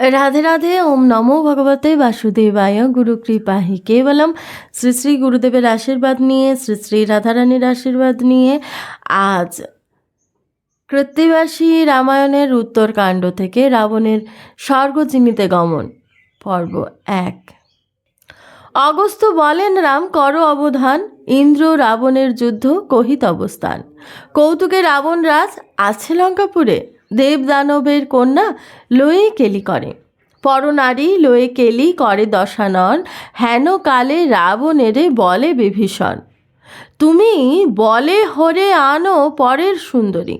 রাধে রাধে, ওম নমো ভগবতে বাসুদেবায়, গুরু কৃপাহি কেবলম। শ্রী শ্রী গুরুদেবের আশীর্বাদ নিয়ে, শ্রী শ্রী রাধারানীর আশীর্বাদ নিয়ে আজ কৃত্তিবাসী রামায়ণের উত্তরকাণ্ড থেকে রাবণের স্বর্গচিনিতে গমন পর্ব এক। অগস্ত বলেন রাম, কর অবধান, ইন্দ্র রাবণের যুদ্ধ, কহিত অবস্থান। কৌতুকে রাবণ রাজ, আছে লঙ্কাপুরে। দেব দানবের কন্যা লয়ে কেলি করে। পরনারী লয়ে কেলি করে দশানন, হেন কালে রাবণেরে বলে বিভীষণ। তুমি বলে হরে আনো পরের সুন্দরী।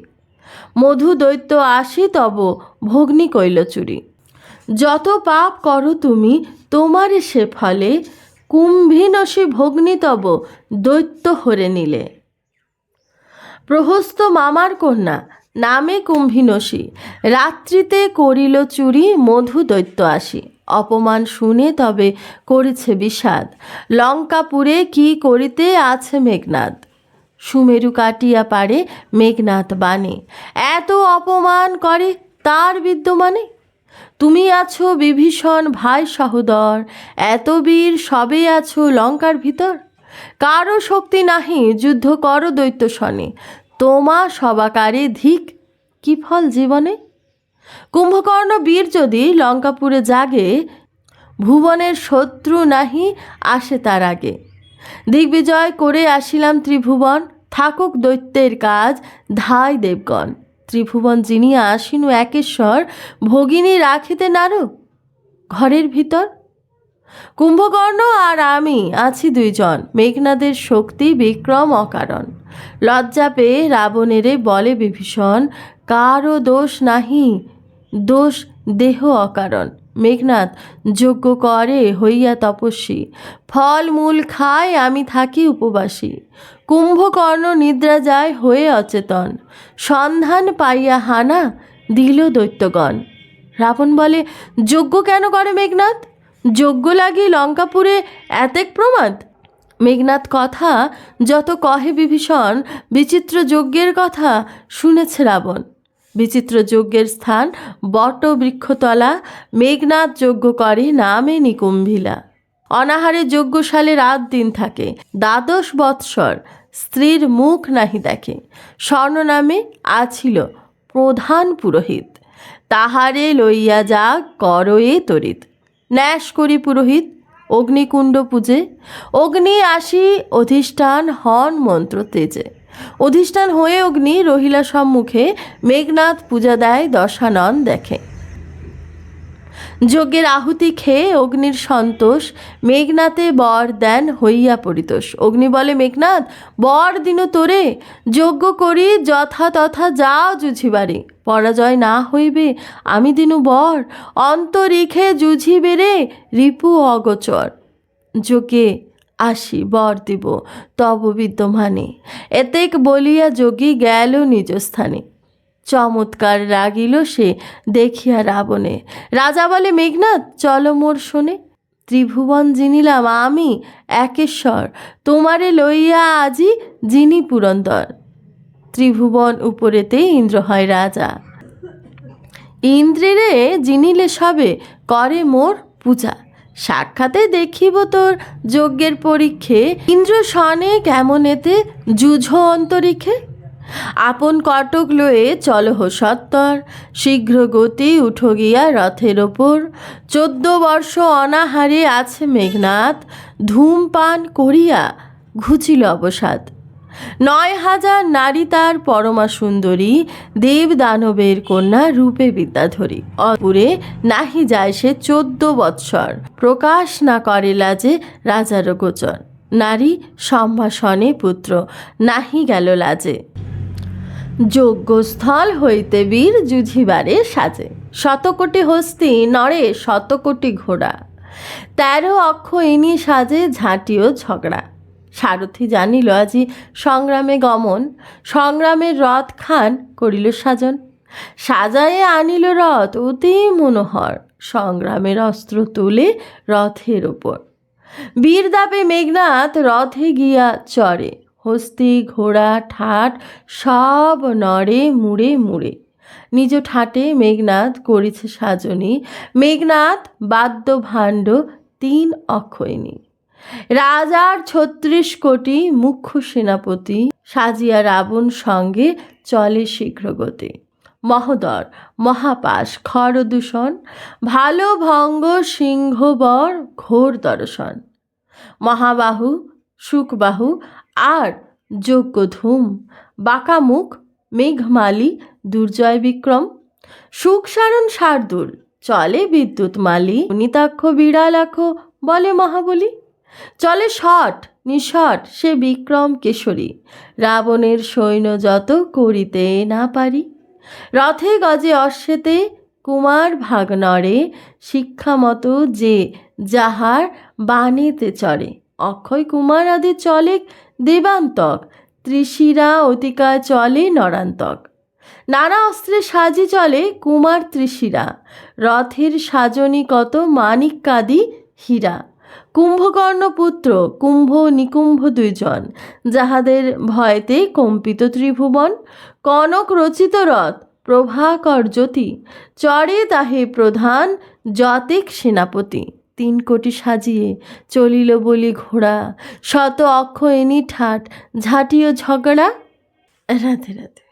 মধু দৈত্য আসি তব ভগ্নি কইল চুরি যত পাপ করো তুমি তোমার সে ফলে কুম্ভীনসী ভগ্নি তব দৈত্য হরে নিলে। প্রহস্ত মামার কন্যা নামে কুম্ভীনসী। রাত্রিতে করিল চুরি মধু দৈত্য আসি। অপমান শুনে তবে করেছে বিষাদ। লঙ্কাপুরে কি করিতে আছে মেঘনাদ? সুমেরু কাটিয়া পারে মেঘনাথ বাণে। এত অপমান করে তার বিদ্যমানে? তুমি আছো বিভীষণ ভাই সহোদর, এত বীর সবে আছো লঙ্কার ভিতর? কারও শক্তি নাহি, যুদ্ধ করো দৈত্য সনে। তোমা সবাকারে ধিক, কি ফল জীবনে? কুম্ভকর্ণ বীর যদি লঙ্কাপুরে জাগে, ভুবনের শত্রু নাহি আসে তার আগে। দিগ্বিজয় করে আসিলাম ত্রিভুবন, থাকুক দৈত্যের কাজ ধাই দেবগণ। ত্রিভুবন যিনি আসিনু একেশ্বর, ভগিনী রাখিতে নারু ঘরের ভিতর কুম্ভকর্ণ আর আমি আছি দুইজন, মেঘনাদের শক্তি, বিক্রম, অকারণ। লজ্জা পেয়ে রাবণেরে বলে বিভীষণ, কারও দোষ নাহি, দোষ দেহ অকারণ। মেঘনাথ যজ্ঞ করে হইয়া তপস্বী। ফল, মূল খায় আমি থাকি উপবাসী। কুম্ভকর্ণ নিদ্রা যায় হয়ে অচেতন। সন্ধান পাইয়া হানা দিল দৈত্যগণ। রাবণ বলে, যজ্ঞ কেন করে মেঘনাথ যজ্ঞ লাগি লঙ্কাপুরে এতেক প্রমাদ? মেঘনাথ কথা যত কহে বিভীষণ, বিচিত্র যজ্ঞের কথা শুনেছে রাবণ। বিচিত্র যজ্ঞের স্থান বট বৃক্ষতলা, মেঘনাথ যজ্ঞ করে নামে নিকুম্ভিলা। অনাহারে যজ্ঞশালে রাত দিন থাকে, দ্বাদশ বৎসর স্ত্রীর মুখ নাহি দেখে। স্বর্ণ নামে আছিল প্রধান পুরোহিত, তাহারে লইয়া যা করয়ে তরিত। ন্যাস করি পুরোহিত, অগ্নিকুণ্ড পূজে। অগ্নি আসি, অধিষ্ঠান হন মন্ত্র তেজে। অধিষ্ঠান হয়ে অগ্নি রহিলা সম্মুখে মেঘনাথ পূজা দেয়, দশানন দেখে। যজ্ঞের আহুতি খেয়ে অগ্নির সন্তোষ মেঘনাথে বর দেন হইয়া পরিতোষ। অগ্নি বলে, মেঘনাথ, বর দিন তোরে, যজ্ঞ করি, যথা তথা যাও জুঝিবারে পরাজয় না হইবে, আমি দিনু বর। অন্তরিখে জুঝিবে রে, রিপু অগোচর। যোগে আসি, বর দিব, তব বিদ্যমানে এতেক বলিয়া যোগী গেল নিজ স্থানে। চমৎকার রাগিল সে দেখিয়া রাবণে। রাজা বলে, মেঘনাথ, চলো মোর শোনে। ত্রিভুবন জিনিলাম আমি একেশ্বর, তোমারে লইয়া আজি যিনি পুরন্দর। ত্রিভুবন উপরেতে ইন্দ্র হয় রাজা। ইন্দ্রেরে জিনিলে সবে, করে মোর পূজা। সাক্ষাতে দেখিব তোর যজ্ঞের পরীক্ষে। ইন্দ্র সনে কেমন এতে যুঝ অন্তরিক্ষে। আপন কটক লয়ে চলহ সত্তর। শীঘ্র গতি উঠো গিয়া রথের ওপর। চোদ্দ বর্ষ অনাহারে আছে মেঘনাথ। ধূমপান করিয়া ঘুচিল অবসাদ। নয় হাজার নারী তার পরমা সুন্দরী। দেব দানবের কন্যা রূপে বিদ্যাধরী। অপুরে নাহি যায় সে চোদ্দ বৎসর। প্রকাশ না করে লাজে রাজার গোচর। নারী সম্ভাষণে পুত্র। নাহি গেল লাজে। যজ্ঞস্থল হইতে বীর যুঝিবারে সাজে। শতকোটি হস্তি নরে শতকোটি ঘোড়া। তেরো অক্ষ ইনি সাজে ঝাঁটিও ঝগড়া। সারথি জানিল আজি সংগ্রামে গমন সংগ্রামের রথ খান করিল সাজন। সাজায়ে আনিল রথ অতি মনোহর, সংগ্রামের অস্ত্র তুলে রথের ওপর বীর দাপে মেঘনাথ রথে গিয়া চড়ে। হস্তি, ঘোড়া, ঠাট, সব নড়ে মুড়ে মুড়ে। নিজ ঠাটে মেঘনাথ করিছে সাজনী। মেঘনাথ বাদ্য ভাণ্ড তিন অক্ষয়িনী। রাজার ছত্রিশ কোটি মুখ্য সেনাপতি, সাজিয়া রাবণ সঙ্গে চলে শীঘ্রগতি। মহোদর, মহাপাশ, খর দূষণ, ভালো ভঙ্গ, সিংহবর, ঘোর দর্শন। মহাবাহু, সুখবাহু আর যোগ্য ধূম বাঁকামুখ, মেঘমালি দুর্জয় বিক্রম সুখ সারণ শার্দুল, চলে বিদ্যুৎ মালি, নিতাক্ষ বিড়ালাক্ষ, বলে মহাবলী। চলে শট, নিশট, সে বিক্রম কেশরী, রাবণের সৈন্য যত করিতে না পারি। রথে গজে অশ্বেতে, কুমার ভাগ নরে শিক্ষামতো যে যাহার বাণীতে চড়ে। অক্ষয় কুমার আদি চলে দেবান্তক, ত্রিশিরা অতিকায় চলে নরান্তক। নানা অস্ত্রে সাজি চলে কুমার ত্রিশিরা। রথের সাজনী কত মানিক কাদি হীরা। কুম্ভকর্ণ পুত্র, কুম্ভ নিকুম্ভ দুইজন, যাহাদের ভয়তে কম্পিত ত্রিভুবন। কনক রচিত রথ, প্রভাকর জ্যোতি চড়ে তাহে প্রধান যতেক সেনাপতি। তিন কোটি সাজিয়ে চলিল বলি ঘোড়া। শত অক্ষ এনি ঠাট ঝাঁটিও ঝগড়া। রাতে রাধে।